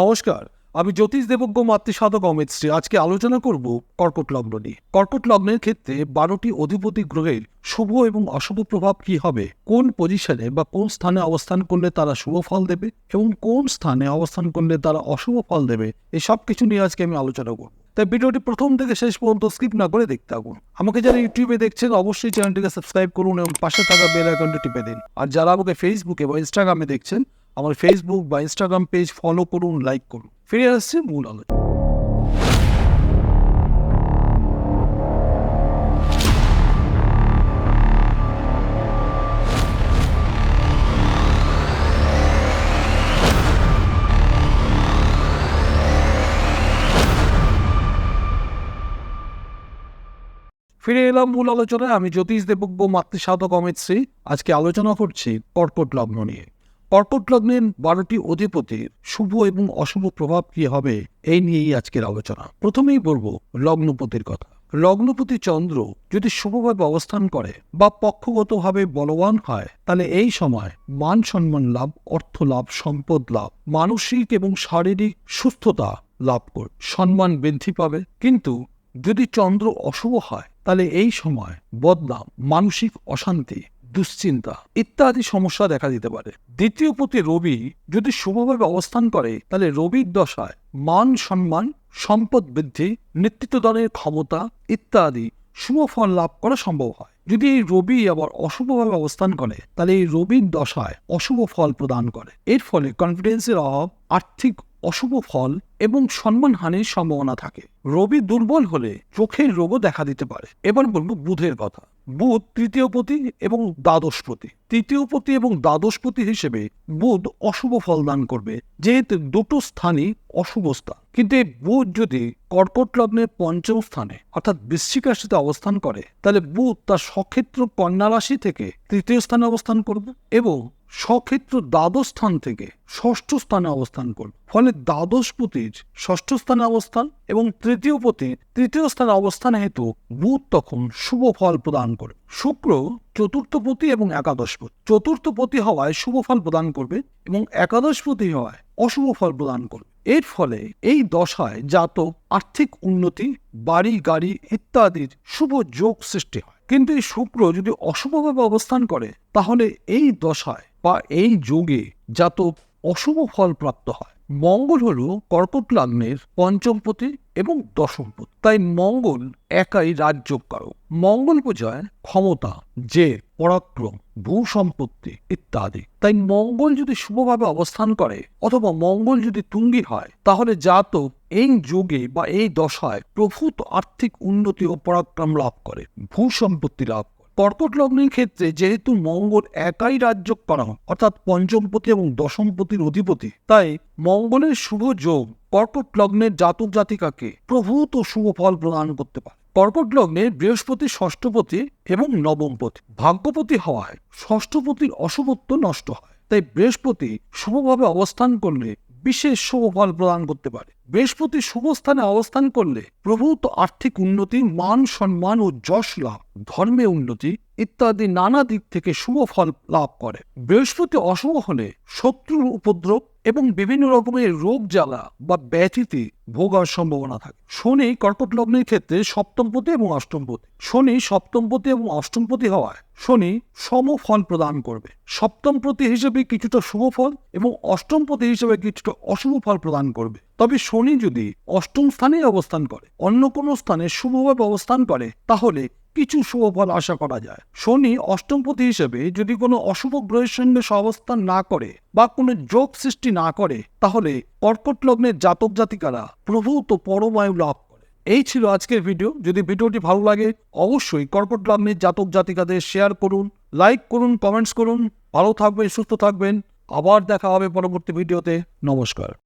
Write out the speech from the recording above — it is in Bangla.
নমস্কার, আমি জ্যোতিষ দেবজ্ঞ মাতৃসাধক অমিত শ্রী। আজকে আলোচনা করব কর্কট লগ্ন নিয়ে। কর্কট লগ্নের ক্ষেত্রে বারোটি অধিপতি গ্রহের শুভ এবং অশুভ প্রভাব কি হবে? কোন পজিশনে বা কোন স্থানে অবস্থান করলে তারা শুভ ফল দেবে এবং কোন স্থানে অবস্থান করলে তারা অশুভ ফল দেবে? এই সব কিছু নিয়ে আজকে আমি আলোচনা করব। তাই ভিডিওটি প্রথম থেকে শেষ পর্যন্ত স্কিপ না করে দেখতে থাকুন। আমাকে যারা ইউটিউবে দেখছেন, অবশ্যই চ্যানেলটিকে সাবস্ক্রাইব করুন এবং পাশে থাকা বেল আইকনটি টিপে দিন। আর যারা আমাকে ফেসবুকে বা ইনস্টাগ্রামে দেখছেন আমার ফেসবুক বা ইনস্টাগ্রাম পেজ ফলো করুন লাইক করুন। ফিরে আসছে মূল আলোচনা ফিরে এলাম মূল আলোচনায়। আমি জ্যোতিষ দেবজ্ঞ মাতৃসাধক অমিত শ্রী। আজকে আলোচনা করছি কর্কট লগ্ন নিয়ে। কর্কট লগ্নের বারোটি অধিপতির শুভ এবং অশুভ প্রভাব কি হবে? এই নিয়েই আজকের আলোচনা। প্রথমেই বলব লগ্নপতির কথা। লগ্নপতি চন্দ্র যদি শুভভাবে অবস্থান করে বা পক্ষগতভাবে বলবান হয়, তাহলে এই সময় মান সম্মান লাভ, অর্থ লাভ, সম্পদ লাভ, মানসিক এবং শারীরিক সুস্থতা লাভ কর সম্মান বৃদ্ধি পাবে। কিন্তু যদি চন্দ্র অশুভ হয়, তাহলে এই সময় বদনাম, মানসিক অশান্তি দুশ্চিন্তা ইত্যাদি সমস্যা দেখা দিতে পারে। দ্বিতীয় পতি রবি যদি শুভভাবে অবস্থান করে, তাহলে রবির দশায় মান সম্মান, সম্পদ বৃদ্ধি, নেতৃত্বদানের ক্ষমতা ইত্যাদি শুভ ফল লাভ করা সম্ভব হয়। যদি এই রবি আবার অশুভভাবে অবস্থান করে, তাহলে এই রবির দশায় অশুভ ফল প্রদান করে। এর ফলে কনফিডেন্সের অভাব, আর্থিক অশুভ ফল এবং সম্মানহানির সম্ভাবনা থাকে। রবি দুর্বল হলে চোখের রোগও দেখা দিতে পারে। এবার বলব বুধের কথা। বুধ তৃতীয় পতি এবং দ্বাদশপতি তৃতীয় পতি এবং দ্বাদশপতি হিসেবে বুধ অশুভ ফল দান করবে। যেহেতু দুটো স্থানই অশুভ স্থান। কিন্তু এই বুধ যদি কর্কট লগ্নের পঞ্চম স্থানে, অর্থাৎ বৃশ্চিক রাশিতে অবস্থান করে, তাহলে বুধ তার সক্ষেত্র কন্যা রাশি থেকে তৃতীয় স্থানে অবস্থান করবে এবং সক্ষেত্র দ্বাদশ স্থান থেকে ষষ্ঠ স্থানে অবস্থান করবে ফলে দ্বাদশপতির ষষ্ঠ স্থানে অবস্থান এবং তৃতীয় পতি তৃতীয় স্থানে অবস্থান হেতু বুধ তখন শুভ ফল প্রদান করবে শুক্র চতুর্থপতি এবং একাদশপতি চতুর্থপতি হওয়ায় শুভ ফল প্রদান করবে এবং একাদশপতি হওয়ায় অশুভ ফল প্রদান করবে। এর ফলে এই দশায় জাতক আর্থিক উন্নতি, বাড়ি গাড়ি ইত্যাদির শুভ যোগ সৃষ্টি হয়। কিন্তু এই শুক্র যদি অশুভভাবে অবস্থান করে, তাহলে এই দশায় বা এই যোগে যাত অশুভ ফল প্রাপ্ত হয়। মঙ্গল হল কর্কট লগ্নের পঞ্চমপতি এবং দশমপতি তাই মঙ্গল একাই রাজ্যকারক মঙ্গল পূজায় ক্ষমতা, জেদ পরাক্রম ভূ সম্পত্তি ইত্যাদি। তাই মঙ্গল যদি শুভভাবে অবস্থান করে অথবা মঙ্গল যদি তুঙ্গি হয়, তাহলে জাতক এই যুগে বা এই দশায় প্রভূত আর্থিক উন্নতি ও পরাক্রম লাভ করে ভূ সম্পত্তি লাভ কর্কট লগ্নের ক্ষেত্রে যেহেতু মঙ্গল একাই রাজ্য করা অর্থাৎ পঞ্চমপতি এবং দশমপতির অধিপতি, তাই মঙ্গলের শুভ যোগ কর্কট লগ্নের জাতক জাতিকাকে প্রভূত শুভ ফল প্রদান করতে পারে। কর্কট লগ্নে বৃহস্পতি ষষ্ঠপতি এবং নবমপতি। ভাগ্যপতি হওয়ায় ষষ্ঠপতির অশুভত্ব নষ্ট হয়। তাই বৃহস্পতি শুভভাবে অবস্থান করলে বিশেষ শুভ ফল প্রদান করতে পারে। বৃহস্পতি শুভ স্থানে অবস্থান করলে প্রভূত আর্থিক উন্নতি, মান সম্মান ও যশ লাভ, ধর্মে উন্নতি ইত্যাদি নানা দিক থেকে শুভ ফল লাভ করে। বৃহস্পতি অশুভ হলে শত্রুর উপদ্রব এবং বিভিন্ন রকমের রোগ জ্বালা বা ব্যাধিতে ভোগার সম্ভাবনা থাকে। শনি কর্কট লগ্নের ক্ষেত্রে সপ্তমপতি এবং অষ্টমপতি শনি সপ্তমপতি এবং অষ্টমপতি হওয়ায় শনি সম ফল প্রদান করবে। সপ্তমপতি হিসেবে কিছুটা শুভ ফল এবং অষ্টমপতি হিসেবে কিছুটা অশুভ ফল প্রদান করবে। তবে শনি যদি অষ্টম স্থানে অবস্থান করে, অন্য কোনো স্থানে শুভভাবে অবস্থান করে, তাহলে কিছু শুভ ফল আশা করা যায়। শনি অষ্টমপতি হিসেবে যদি কোনো অশুভ গ্রহের সঙ্গে সহাবস্থান না করে বা কোনো যোগ সৃষ্টি না করে, তাহলে কর্কট লগ্নের জাতক জাতিকারা প্রভূত পরমায়ু লাভ করে। এই ছিল আজকের ভিডিও। যদি ভিডিওটি ভালো লাগে, অবশ্যই কর্কট লগ্নের জাতক জাতিকাদের শেয়ার করুন, লাইক করুন, কমেন্টস করুন। ভালো থাকবেন, সুস্থ থাকবেন। আবার দেখা হবে পরবর্তী ভিডিওতে। নমস্কার।